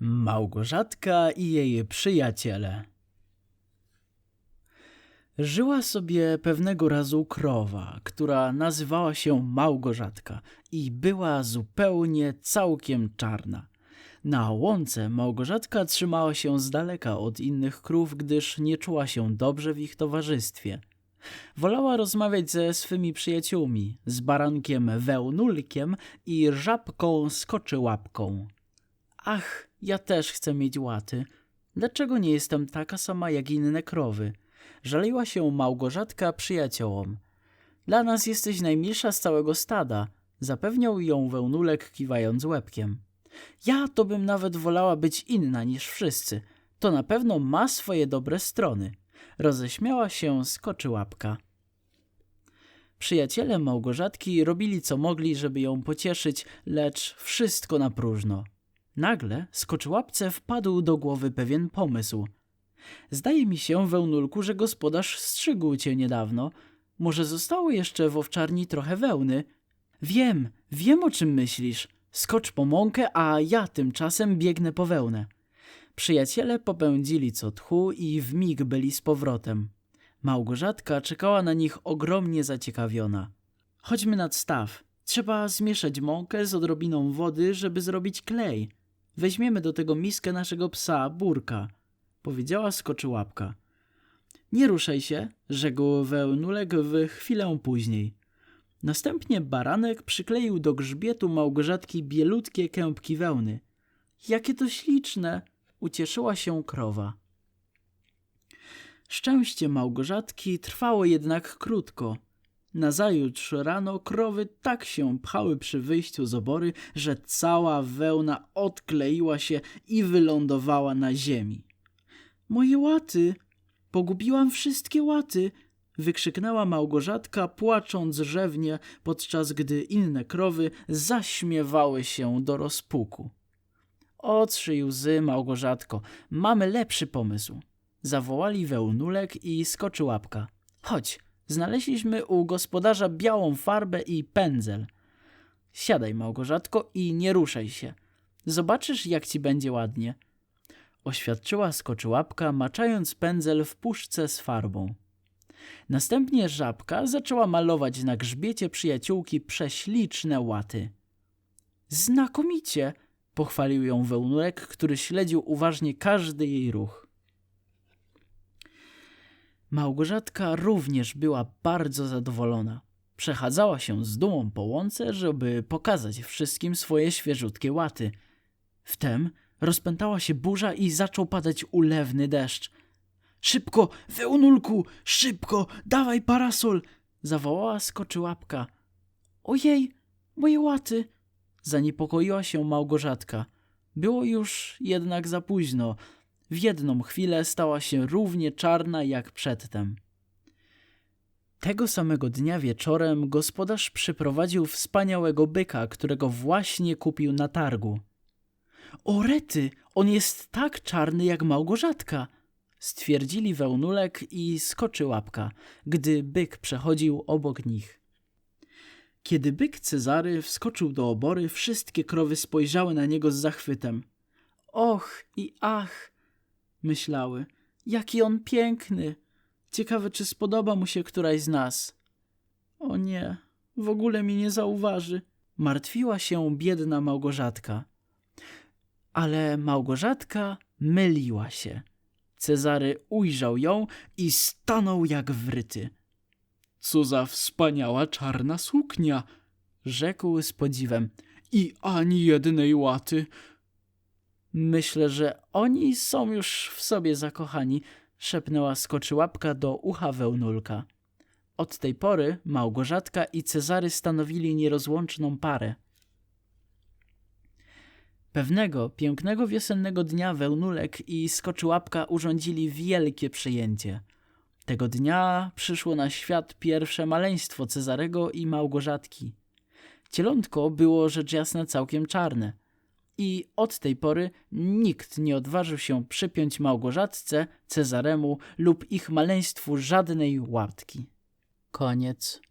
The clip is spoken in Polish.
Małgorzatka i jej przyjaciele. Żyła sobie pewnego razu krowa, która nazywała się Małgorzatka i była zupełnie całkiem czarna. Na łące Małgorzatka trzymała się z daleka od innych krów, gdyż nie czuła się dobrze w ich towarzystwie. Wolała rozmawiać ze swymi przyjaciółmi, z barankiem wełnulkiem i żabką skoczyłapką. Ach, ja też chcę mieć łaty. Dlaczego nie jestem taka sama jak inne krowy? Żaliła się Małgorzatka przyjaciołom. Dla nas jesteś najmilsza z całego stada, zapewniał ją wełnulek kiwając łebkiem. Ja to bym nawet wolała być inna niż wszyscy. To na pewno ma swoje dobre strony. Roześmiała się skoczyłapka. Przyjaciele Małgorzatki robili co mogli, żeby ją pocieszyć, lecz wszystko na próżno. Nagle skoczyłapce wpadł do głowy pewien pomysł. Zdaje mi się, wełnulku, że gospodarz strzygł cię niedawno. Może zostało jeszcze w owczarni trochę wełny? Wiem, wiem o czym myślisz. Skocz po mąkę, a ja tymczasem biegnę po wełnę. Przyjaciele popędzili co tchu i w mig byli z powrotem. Małgorzatka czekała na nich ogromnie zaciekawiona. Chodźmy nad staw. Trzeba zmieszać mąkę z odrobiną wody, żeby zrobić klej. Weźmiemy do tego miskę naszego psa, Burka, powiedziała skoczyłapka. Nie ruszaj się, rzekł wełnulek w chwilę później. Następnie baranek przykleił do grzbietu Małgorzatki bielutkie kępki wełny. Jakie to śliczne! ucieszyła się krowa. Szczęście Małgorzatki trwało jednak krótko. Nazajutrz rano krowy tak się pchały przy wyjściu z obory, że cała wełna odkleiła się i wylądowała na ziemi. Moje łaty! Pogubiłam wszystkie łaty! wykrzyknęła Małgorzatka, płacząc rzewnie, podczas gdy inne krowy zaśmiewały się do rozpuku. Otrzyj łzy, Małgorzatko, mamy lepszy pomysł. Zawołali wełnulek i skoczyłapka. Chodź, znaleźliśmy u gospodarza białą farbę i pędzel. Siadaj, Małgorzatko, i nie ruszaj się. Zobaczysz, jak ci będzie ładnie. Oświadczyła skoczyłapka, maczając pędzel w puszce z farbą. Następnie żabka zaczęła malować na grzbiecie przyjaciółki prześliczne łaty. Znakomicie! pochwalił ją wełnurek, który śledził uważnie każdy jej ruch. Małgorzatka również była bardzo zadowolona. Przechadzała się z dumą po łące, żeby pokazać wszystkim swoje świeżutkie łaty. Wtem rozpętała się burza i zaczął padać ulewny deszcz. Szybko, wełnulku, szybko, dawaj parasol! zawołała skoczyłapka. Ojej, moje łaty! Zaniepokoiła się Małgorzatka. Było już jednak za późno. W jedną chwilę stała się równie czarna jak przedtem. Tego samego dnia wieczorem gospodarz przyprowadził wspaniałego byka, którego właśnie kupił na targu. O rety, on jest tak czarny jak Małgorzatka, stwierdzili wełnulek i skoczyłapka, gdy byk przechodził obok nich. Kiedy byk Cezary wskoczył do obory, wszystkie krowy spojrzały na niego z zachwytem. Och i ach, myślały, jaki on piękny. Ciekawe, czy spodoba mu się któraś z nas. O nie, w ogóle mi nie zauważy. Martwiła się biedna Małgorzatka. Ale Małgorzatka myliła się. Cezary ujrzał ją i stanął jak wryty. Co za wspaniała czarna suknia! rzekł z podziwem. I ani jednej łaty. Myślę, że oni są już w sobie zakochani, szepnęła skoczyłapka do ucha wełnulka. Od tej pory Małgorzatka i Cezary stanowili nierozłączną parę. Pewnego pięknego wiosennego dnia wełnulek i skoczyłapka urządzili wielkie przyjęcie – tego dnia przyszło na świat pierwsze maleństwo Cezarego i Małgorzatki. Cielątko było rzecz jasna całkiem czarne i od tej pory nikt nie odważył się przypiąć Małgorzatce, Cezaremu lub ich maleństwu żadnej łatki. Koniec.